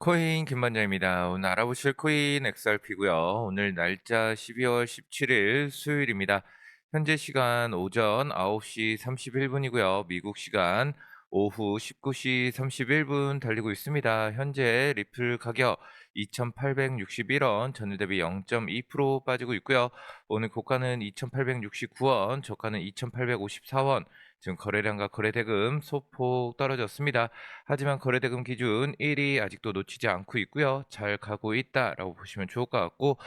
코인 김반장입니다. 오늘 알아보실 코인 XRP고요. 오늘 날짜 12월 17일 수요일입니다. 현재 시간 오전 9시 31분이고요. 미국 시간 오후 19시 31분 달리고 있습니다. 현재 리플 가격 2,861원, 전일 대비 0.2% 빠지고 있고요. 오늘 고가는 2,869원, 저가는 2,854원. 지금 거래량과 거래대금 소폭 떨어졌습니다. 하지만 거래대금 기준 1위 아직도 놓치지 않고 있고요. 잘 가고 있다라고 보시면 좋을 것 같고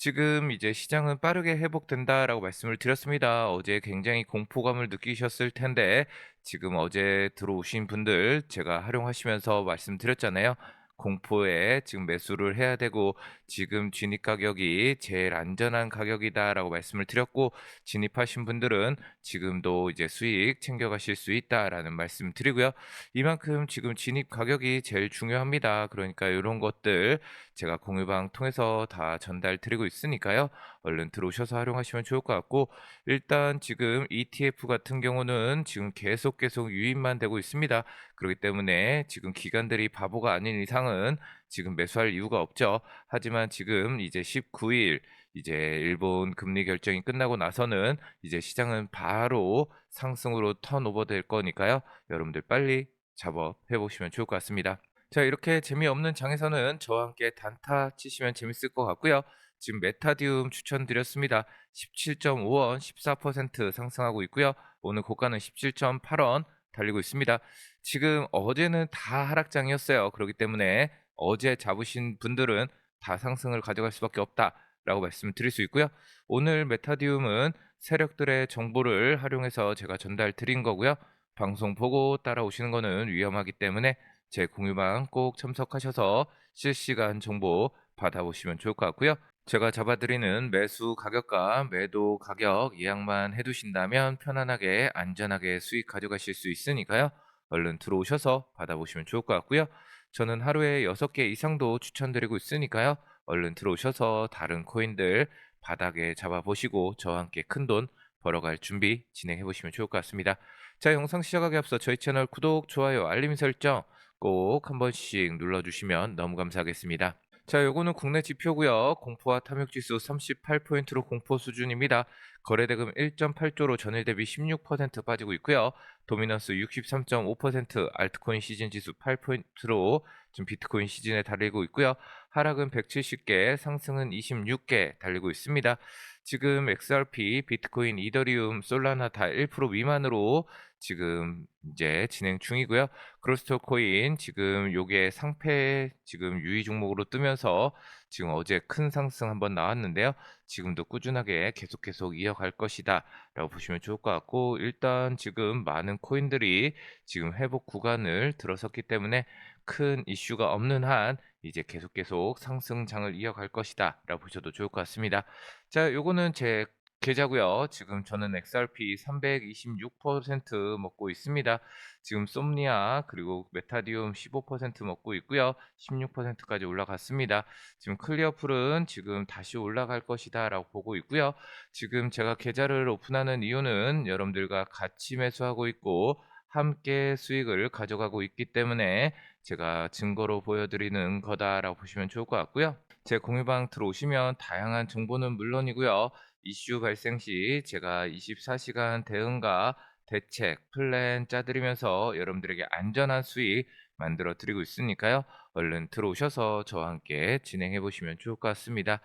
지금 이제 시장은 빠르게 회복된다라고 말씀을 드렸습니다. 어제 굉장히 공포감을 느끼셨을 텐데 지금 어제 들어오신 분들 제가 활용하시면서 말씀드렸잖아요. 공포에 지금 매수를 해야 되고 지금 진입 가격이 제일 안전한 가격이다라고 말씀을 드렸고 진입하신 분들은 지금도 이제 수익 챙겨가실 수 있다라는 말씀 드리고요. 이만큼 지금 진입 가격이 제일 중요합니다. 그러니까 이런 것들 제가 공유방 통해서 다 전달 드리고 있으니까요. 얼른 들어오셔서 활용하시면 좋을 것 같고 일단 지금 ETF 같은 경우는 지금 계속 계속 유입만 되고 있습니다. 그렇기 때문에 지금 기관들이 바보가 아닌 이상은 지금 매수할 이유가 없죠. 하지만 지금 이제 19일 이제 일본 금리 결정이 끝나고 나서는 이제 시장은 바로 상승으로 턴오버 될 거니까요. 여러분들 빨리 작업해 보시면 좋을 것 같습니다. 자, 이렇게 재미없는 장에서는 저와 함께 단타 치시면 재밌을 것 같고요. 지금 메타디움 추천드렸습니다. 17.5원 14% 상승하고 있고요. 오늘 고가는 17.8원 달리고 있습니다. 지금 어제는 다 하락장이었어요. 그렇기 때문에 어제 잡으신 분들은 다 상승을 가져갈 수밖에 없다라고 말씀드릴 수 있고요. 오늘 메타디움은 세력들의 정보를 활용해서 제가 전달 드린 거고요. 방송 보고 따라오시는 거는 위험하기 때문에 제 공유방 꼭 참석하셔서 실시간 정보 받아보시면 좋을 것 같고요. 제가 잡아드리는 매수 가격과 매도 가격 예약만 해두신다면 편안하게 안전하게 수익 가져가실 수 있으니까요. 얼른 들어오셔서 받아보시면 좋을 것 같고요. 저는 하루에 6개 이상도 추천드리고 있으니까요. 얼른 들어오셔서 다른 코인들 바닥에 잡아보시고 저와 함께 큰 돈 벌어갈 준비 진행해 보시면 좋을 것 같습니다. 자, 영상 시작하기 앞서 저희 채널 구독, 좋아요, 알림 설정 꼭 한 번씩 눌러주시면 너무 감사하겠습니다. 자, 요거는 국내 지표고요. 공포와 탐욕 지수 38포인트로 공포 수준입니다. 거래대금 1.8조로 전일 대비 16% 빠지고 있고요. 도미넌스 63.5%, 알트코인 시즌 지수 8포인트로 지금 비트코인 시즌에 달리고 있고요. 하락은 170개, 상승은 26개 달리고 있습니다. 지금 XRP, 비트코인, 이더리움, 솔라나 다 1% 미만으로 지금 이제 진행 중이고요. 크로스토 코인 지금 요게 상패 지금 유의 종목으로 뜨면서 지금 어제 큰 상승 한번 나왔는데요. 지금도 꾸준하게 계속 계속 이어갈 것이다 라고 보시면 좋을 것 같고 일단 지금 많은 코인들이 지금 회복 구간을 들어섰기 때문에 큰 이슈가 없는 한 이제 계속 계속 상승장을 이어갈 것이다 라고 보셔도 좋을 것 같습니다. 자, 요거는 제 계좌고요. 지금 저는 XRP 326% 먹고 있습니다. 지금 솜니아 그리고 메타디움 15% 먹고 있고요. 16%까지 올라갔습니다. 지금 클리어풀은 지금 다시 올라갈 것이다 라고 보고 있고요. 지금 제가 계좌를 오픈하는 이유는 여러분들과 같이 매수하고 있고 함께 수익을 가져가고 있기 때문에 제가 증거로 보여드리는 거다라고 보시면 좋을 것 같고요. 제 공유방 들어오시면 다양한 정보는 물론이고요. 이슈 발생 시 제가 24시간 대응과 대책, 플랜 짜드리면서 여러분들에게 안전한 수익 만들어 드리고 있으니까요. 얼른 들어오셔서 저와 함께 진행해 보시면 좋을 것 같습니다.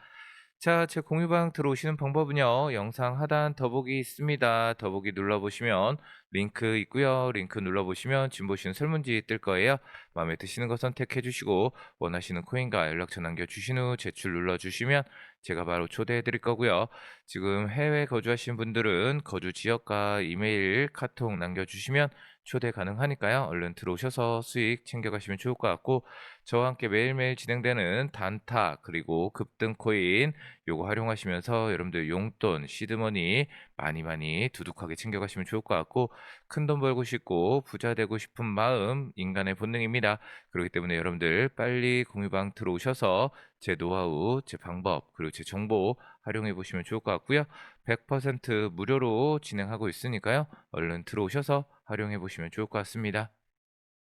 자, 제 공유방 들어오시는 방법은요. 영상 하단 더보기 있습니다. 더보기 눌러보시면 링크 있고요. 링크 눌러보시면 지금 보시는 설문지 뜰 거예요. 마음에 드시는 거 선택해 주시고 원하시는 코인과 연락처 남겨주신 후 제출 눌러주시면 제가 바로 초대해 드릴 거고요. 지금 해외 거주하시는 분들은 거주 지역과 이메일, 카톡 남겨주시면 초대 가능하니까요. 얼른 들어오셔서 수익 챙겨가시면 좋을 것 같고 저와 함께 매일매일 진행되는 단타 그리고 급등 코인 요거 활용하시면서 여러분들 용돈, 시드머니 많이 많이 두둑하게 챙겨가시면 좋을 것 같고 큰 돈 벌고 싶고 부자 되고 싶은 마음 인간의 본능입니다. 그렇기 때문에 여러분들 빨리 공유방 들어오셔서 제 노하우, 제 방법 그리고 제 정보 활용해 보시면 좋을 것 같고요. 100% 무료로 진행하고 있으니까요. 얼른 들어오셔서 활용해 보시면 좋을 것 같습니다.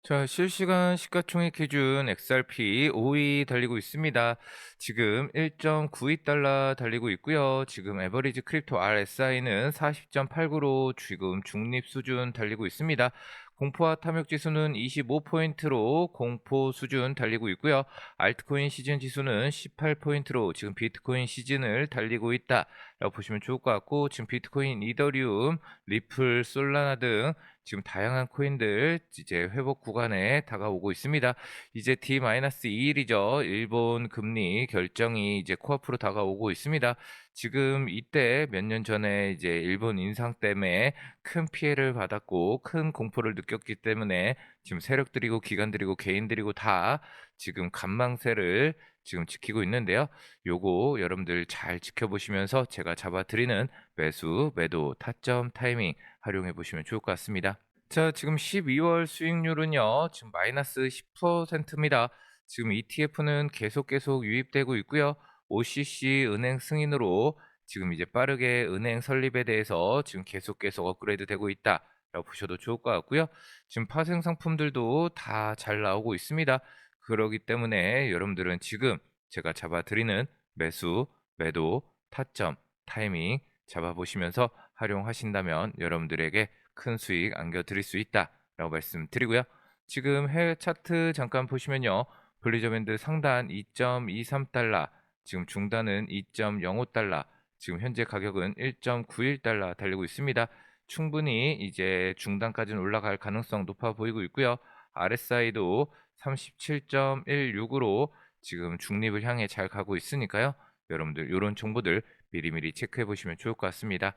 자, 실시간 시가총액 기준 XRP 5위 달리고 있습니다. 지금 1.92달러 달리고 있고요. 지금 에버리지 크립토 RSI는 40.89로 지금 중립 수준 달리고 있습니다. 공포와 탐욕 지수는 25포인트로 공포 수준 달리고 있고요. 알트코인 시즌 지수는 18포인트로 지금 비트코인 시즌을 달리고 있다라고 보시면 좋을 것 같고 지금 비트코인, 이더리움, 리플, 솔라나 등 지금 다양한 코인들 이제 회복 구간에 다가오고 있습니다. 이제 D-2일이죠. 일본 금리 결정이 이제 코앞으로 다가오고 있습니다. 지금 이때 몇 년 전에 이제 일본 인상 때문에 큰 피해를 받았고 큰 공포를 느꼈기 때문에 지금 세력들이고 기관들이고 개인들이고 다 지금 간망세를 지금 지키고 있는데요. 요거 여러분들 잘 지켜보시면서 제가 잡아드리는 매수, 매도, 타점, 타이밍 활용해 보시면 좋을 것 같습니다. 자, 지금 12월 수익률은요, 지금 마이너스 10%입니다. 지금 ETF는 계속 계속 유입되고 있고요. OCC 은행 승인으로 지금 이제 빠르게 은행 설립에 대해서 지금 계속 계속 업그레이드 되고 있다. 라고 보셔도 좋을 것 같고요. 지금 파생 상품들도 다 잘 나오고 있습니다. 그러기 때문에 여러분들은 지금 제가 잡아드리는 매수, 매도, 타점, 타이밍 잡아보시면서 활용하신다면 여러분들에게 큰 수익 안겨드릴 수 있다라고 말씀드리고요. 지금 해외 차트 잠깐 보시면요. 블리저밴드 상단 2.23달러, 지금 중단은 2.05달러, 지금 현재 가격은 1.91달러 달리고 있습니다. 충분히 이제 중단까지는 올라갈 가능성 높아 보이고 있고요. RSI도 37.16으로 지금 중립을 향해 잘 가고 있으니까요. 여러분들 이런 정보들 미리미리 체크해 보시면 좋을 것 같습니다.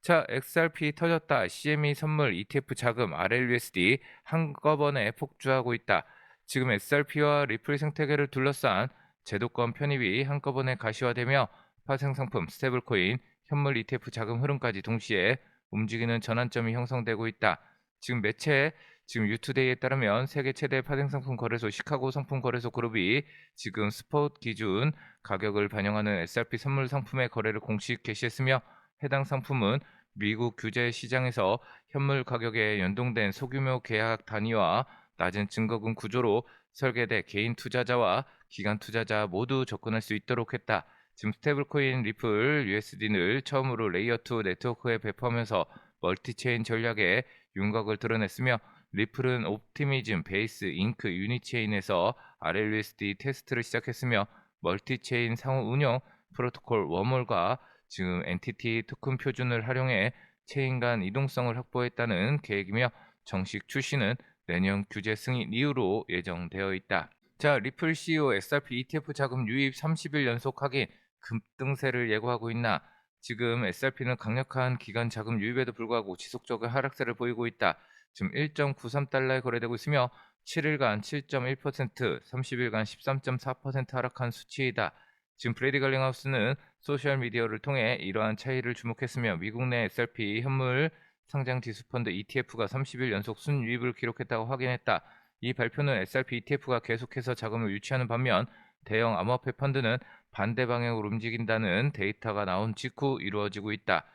자, XRP 터졌다. CME 선물 ETF 자금 RLUSD 한꺼번에 폭주하고 있다. 지금 XRP와 리플 생태계를 둘러싼 제도권 편입이 한꺼번에 가시화되며 파생 상품, 스테이블코인, 현물 ETF 자금 흐름까지 동시에 움직이는 전환점이 형성되고 있다. 지금 매체 지금 유투데이에 따르면 세계 최대 파생 상품 거래소 시카고 상품 거래소 그룹이 지금 스포트 기준 가격을 반영하는 SRP 선물 상품의 거래를 공식 개시했으며 해당 상품은 미국 규제 시장에서 현물 가격에 연동된 소규모 계약 단위와 낮은 증거금 구조로 설계돼 개인 투자자와 기관 투자자 모두 접근할 수 있도록 했다. 지금 스테이블코인 리플 USD를 처음으로 레이어 2 네트워크에 배포하면서 멀티체인 전략에 윤곽을 드러냈으며 리플은 옵티미즘, 베이스, 잉크, 유니체인에서 RLUSD 테스트를 시작했으며 멀티체인 상호 운영 프로토콜 워몰과 지금 엔티티 토큰 표준을 활용해 체인 간 이동성을 확보했다는 계획이며 정식 출시는 내년 규제 승인 이후로 예정되어 있다. 자, 리플 CEO SRP ETF 자금 유입 30일 연속 확인 급등세를 예고하고 있나? 지금 SRP는 강력한 기간 자금 유입에도 불구하고 지속적인 하락세를 보이고 있다. 지금 1.93달러에 거래되고 있으며 7일간 7.1%, 30일간 13.4% 하락한 수치이다. 지금 브레이디 갈링하우스는 소셜미디어를 통해 이러한 차이를 주목했으며 미국 내 SRP 현물 상장 지수 펀드 ETF가 30일 연속 순유입을 기록했다고 확인했다. 이 발표는 SRP ETF가 계속해서 자금을 유치하는 반면 대형 암호화폐 펀드는 반대 방향으로 움직인다는 데이터가 나온 직후 이루어지고 있다.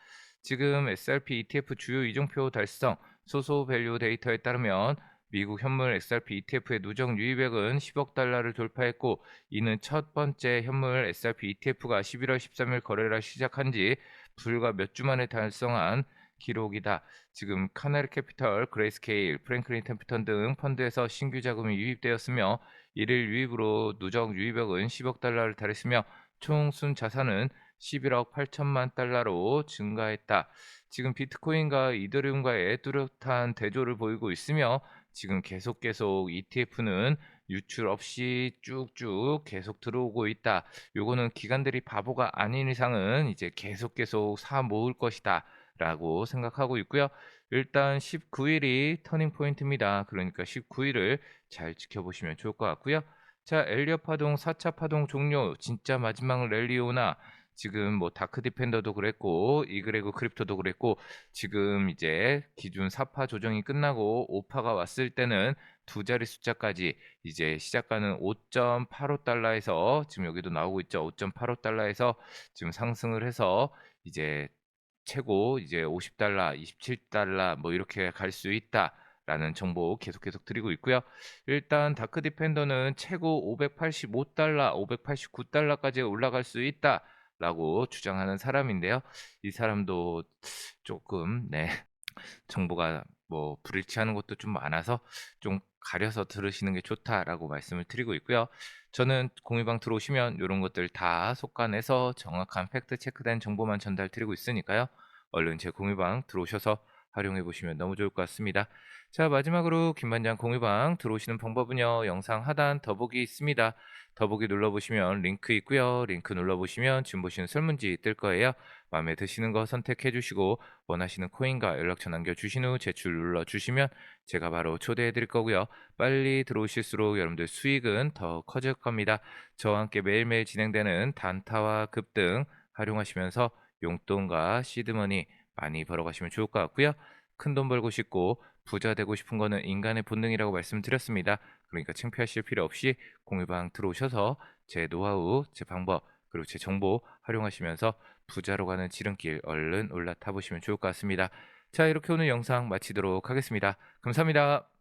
지금 SRP ETF 주요 이정표 달성 소소 밸류 데이터에 따르면 미국 현물 XRP ETF의 누적 유입액은 10억 달러를 돌파했고 이는 첫 번째 현물 XRP ETF가 11월 13일 거래를 시작한 지 불과 몇 주 만에 달성한 기록이다. 지금 카나리 캐피털, 그레이스케일, 프랭클린 템프턴 등 펀드에서 신규 자금이 유입되었으며 이를 유입으로 누적 유입액은 10억 달러를 달했으며 총 순 자산은 11억 8천만 달러로 증가했다. 지금 비트코인과 이더리움과의 뚜렷한 대조를 보이고 있으며 지금 계속 계속 ETF는 유출 없이 쭉쭉 계속 들어오고 있다. 요거는 기관들이 바보가 아닌 이상은 이제 계속 계속 사 모을 것이다. 라고 생각하고 있고요. 일단 19일이 터닝 포인트입니다. 그러니까 19일을 잘 지켜보시면 좋을 것 같고요. 자, 엘리어 파동 4차 파동 종료 진짜 마지막 랠리 오나 지금 뭐 다크 디펜더도 그랬고 이그레그 크립토도 그랬고 지금 이제 기준 4파 조정이 끝나고 5파가 왔을 때는 두 자리 숫자까지 이제 시작가는 5.85달러에서 지금 여기도 나오고 있죠. 5.85달러에서 지금 상승을 해서 이제 최고 이제 50달러, 27달러 뭐 이렇게 갈 수 있다. 라는 정보 계속 계속 드리고 있고요. 일단 다크 디펜더는 최고 585달러, 589달러까지 올라갈 수 있다 라고 주장하는 사람인데요. 이 사람도 조금 네. 정보가 뭐 불일치하는 것도 좀 많아서 좀 가려서 들으시는 게 좋다라고 말씀을 드리고 있고요. 저는 공유방 들어오시면 이런 것들 다 속간해서 정확한 팩트 체크된 정보만 전달 드리고 있으니까요. 얼른 제 공유방 들어오셔서 활용해 보시면 너무 좋을 것 같습니다. 자 마지막으로 김반장 공유방 들어오시는 방법은요. 영상 하단 더보기 있습니다. 더보기 눌러보시면 링크 있고요. 링크 눌러보시면 지금 보시는 설문지 뜰 거예요. 마음에 드시는 거 선택해 주시고 원하시는 코인과 연락처 남겨주신 후 제출 눌러주시면 제가 바로 초대해 드릴 거고요. 빨리 들어오실수록 여러분들 수익은 더 커질 겁니다. 저와 함께 매일매일 진행되는 단타와 급등 활용하시면서 용돈과 시드머니 많이 벌어가시면 좋을 것 같고요. 큰 돈 벌고 싶고 부자 되고 싶은 거는 인간의 본능이라고 말씀드렸습니다. 그러니까 창피하실 필요 없이 공유방 들어오셔서 제 노하우, 제 방법, 그리고 제 정보 활용하시면서 부자로 가는 지름길 얼른 올라타 보시면 좋을 것 같습니다. 자, 이렇게 오늘 영상 마치도록 하겠습니다. 감사합니다.